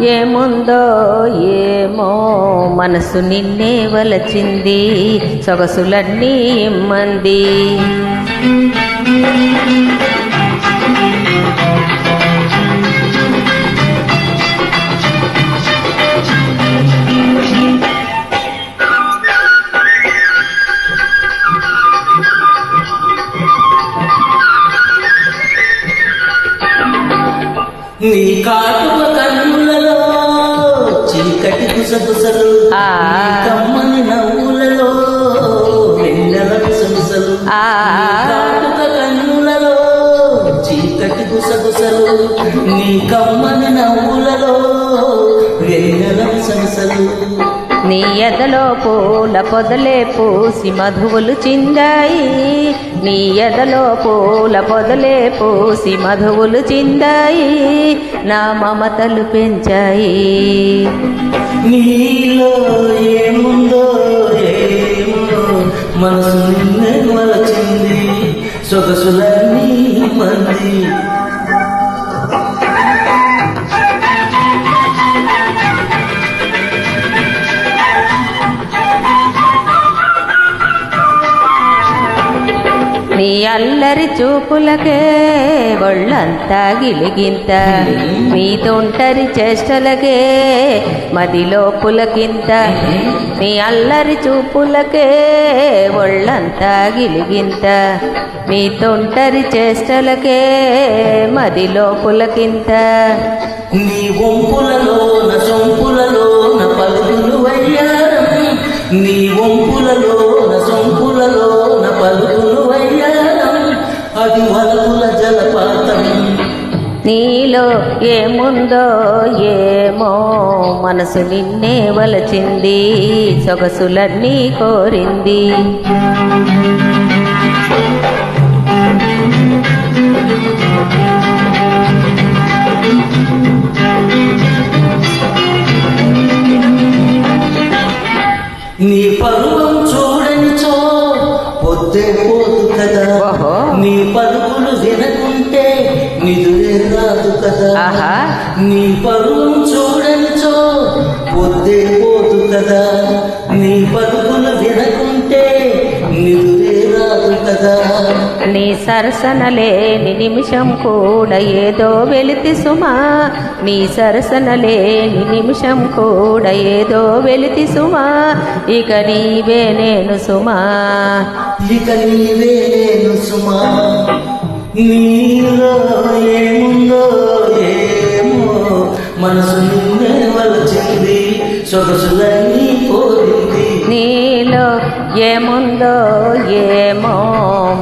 ఏముందో ఏమో మనసు నిన్నే వలచింది సొగసులన్నీ ఇమ్మంది. నీ కాటుక గుసగుసలు కమ్మని నవ్వులలో వెన్నెల గుసగుసలు కాటుక కన్నులలో చీకటి గుసగుసలు నీ కమ్మని నవ్వులలో వెన్నెల గుసగుసలు నీ ఎదలో పూల పొదలే పూసి మధువులు చిందాయి నీ ఎదలో పూల పొదలే పూసి మధువులు చిందాయి. నా మమతలు పెంచాయి. నీలో ఏముందో ఏమో మనసు మరచింది. సొగసులన్నీ నీ అల్లరి చూపులకే ఒళ్ళంతా గిలిగింత. మీ తొంటరి చేష్టలకే మదిలో పులకింత మీ అల్లరి చూపులకే ఒళ్ళంతా గిలిగింత. మీ తొంటరి చేష్టలకే మది పులకింత నీ వంపులలోన సొంపులలోన పలుకులు నీ వంపులలోన నీలో ఏముందో ఏమో మనసు నిన్నే వలచింది సొగసులన్నీ కోరింది నీ పరువం చూడనిచో పొద్దే పోదు కదా. నీ పలుకులు వినకుంటే నిదురే ఆహా. నీ పరువం చూడనిచో పొద్దే పోదు కదా. నీ వినకుంటే నిదురే రాదు కదా. నీ సరసన లేని నిమిషం కూడా ఏదో వెలితి సుమా. నీ సరసన లేని నిమిషం కూడా ఏదో వెలితి సుమా. ఇక నీవే నేను సుమా. ఇక నీవే నేను సుమా. నీలో ఏముందో నీలో ఏముందో ఏమో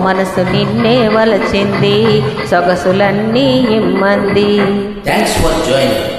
మనసు నిన్నే వలచింది. సొగసులన్నీ ఇమ్మంది. Thanks for joining